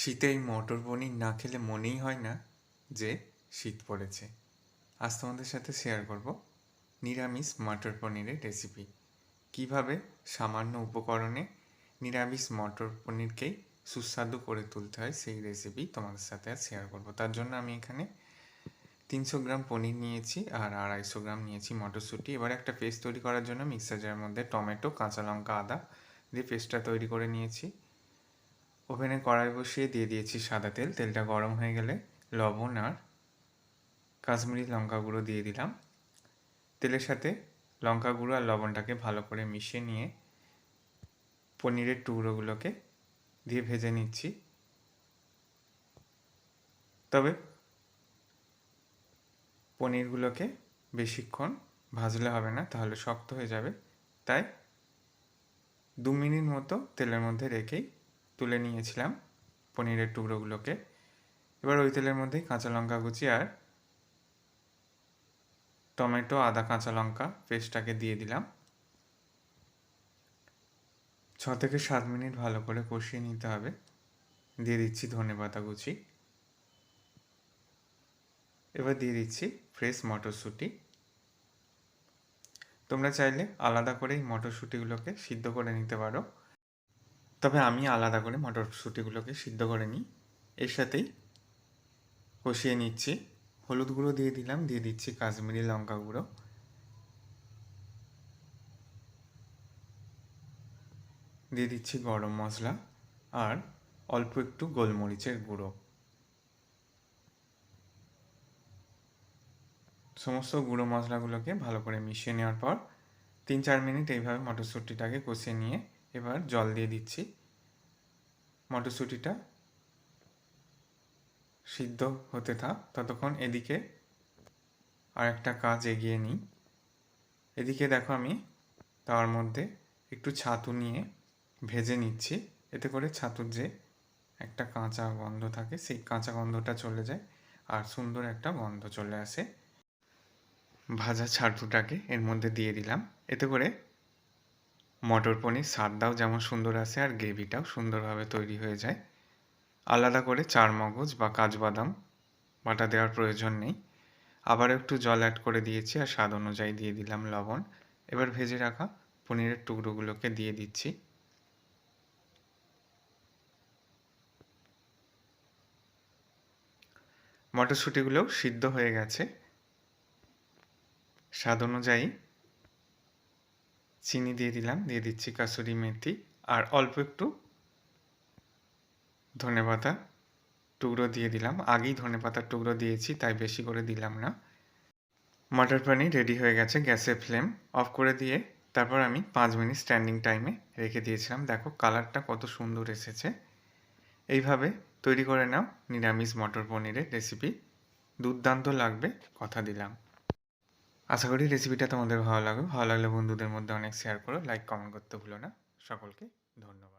শীতে এই মটর পনির না খেলে মনেই হয় না যে শীত পড়েছে। আজ তোমাদের সাথে শেয়ার করব নিরামিষ মটর পনিরের রেসিপি কীভাবে সামান্য উপকরণে নিরামিষ মটর পনিরকেই সুস্বাদু করে তুলতে হয় সেই রেসিপি তোমাদের সাথে আর শেয়ার করব। তার জন্য আমি এখানে তিনশো গ্রাম পনির নিয়েছি আর আড়াইশো গ্রাম নিয়েছি মটরশুঁটি। এবার একটা পেস্ট তৈরি করার জন্য মিক্সার জারের মধ্যে টমেটো, কাঁচা লঙ্কা, আদা দিয়ে পেস্টটা তৈরি করে নিয়েছি। ওভেনে কড়াই বসিয়ে দিয়ে দিয়েছি সাদা তেল। তেলটা গরম হয়ে গেলে লবণ আর কাশ্মীরি লঙ্কা গুঁড়ো দিয়ে দিলাম। তেলের সাথে লঙ্কা গুঁড়ো আর লবণটাকে ভালো করে মিশিয়ে নিয়ে পনিরের টুকরোগুলোকে দিয়ে ভেজে নিচ্ছি। তবে পনিরগুলোকে বেশিক্ষণ ভাজলে হবে না, তাহলে শক্ত হয়ে যাবে। তাই দু মিনিট মতো তেলের মধ্যে রেখেই তুলে নিয়েছিলাম পনিরের টুকরোগুলোকে। এবার ওই তেলের মধ্যেই কাঁচা লঙ্কা কুচি আর টমেটো, আদা কাঁচা লঙ্কা পেস্টটাকে দিয়ে দিলাম। ছ থেকে সাত মিনিট ভালো করে কষিয়ে নিতে হবে। দিয়ে দিচ্ছি ধনে পাতা কুচি। এবার দিয়ে দিচ্ছি ফ্রেশ মটরশুঁটি। তোমরা চাইলে আলাদা করেই মটরশুঁটিগুলোকে সিদ্ধ করে নিতে পারো। তবে আমি আলাদা করে মটরশুঁটিগুলোকে সিদ্ধ করে নিই। এর সাথেই কষিয়ে নিচ্ছি। হলুদ গুঁড়ো দিয়ে দিলাম, দিয়ে দিচ্ছি কাশ্মীরি লঙ্কা গুঁড়ো। দিয়ে দিচ্ছি গরম মশলা আর অল্প একটু গোলমরিচের গুঁড়ো। সমস্ত গুঁড়ো মশলাগুলোকে ভালো করে মিশিয়ে নেওয়ার পর তিন চার মিনিট এইভাবে মটরশুঁটিটাকে কষিয়ে নিয়ে এবার জল দিয়ে দিচ্ছি। মটরশুঁটিটা সিদ্ধ হতে থাক, ততক্ষণ এদিকে আর একটা কাজ এগিয়ে নিই। এদিকে দেখো আমি তার মধ্যে একটু ছাতু নিয়ে ভেজে নিচ্ছি। এতে করে ছাতুর যে একটা কাঁচা গন্ধ থাকে, সেই কাঁচা গন্ধটা চলে যায় আর সুন্দর একটা গন্ধ চলে আসে। ভাজা ছাতুটাকে এর মধ্যে দিয়ে দিলাম। এতে করে মটর পনির, স্বাদটাও যেমন সুন্দর আসে আর গ্রেভিটাও সুন্দরভাবে তৈরি হয়ে যায়। আলাদা করে চার মগজ বা কাজু বাদাম বাটা দেওয়ার প্রয়োজন নেই। আবার একটু জল অ্যাড করে দিয়েছি আর স্বাদ অনুযায়ী দিয়ে দিলাম লবণ। এবার ভেজে রাখা পনিরের টুকরোগুলোকে দিয়ে দিচ্ছি। মটরশুঁটিগুলোও সিদ্ধ হয়ে গেছে। স্বাদ অনুযায়ী চিনি দিয়ে দিলাম, দিয়ে দিচ্ছি কাসুরি মেথি। আর অল্প একটু ধনে পাতা টুকরো দিয়ে দিলাম। আগেই ধনে পাতার টুকরো দিয়েছি, তাই বেশি করে দিলাম না। মটর পনির রেডি হয়ে গেছে, গ্যাসের ফ্লেম অফ করে দিয়ে তারপর আমি পাঁচ মিনিট স্ট্যান্ডিং টাইমে রেখে দিয়েছিলাম। দেখো কালারটা কত সুন্দর এসেছে। এইভাবে তৈরি করে নাও নিরামিষ মটর পনিরের রেসিপি দুর্দান্ত লাগবে, কথা দিলাম। আশা করি রেসিপিটা তোমাদের ভালো লাগবে। ভালো লাগলে বন্ধুদের মধ্যে অনেক শেয়ার করো লাইক কমেন্ট করতে ভুলো না। সকলকে ধন্যবাদ।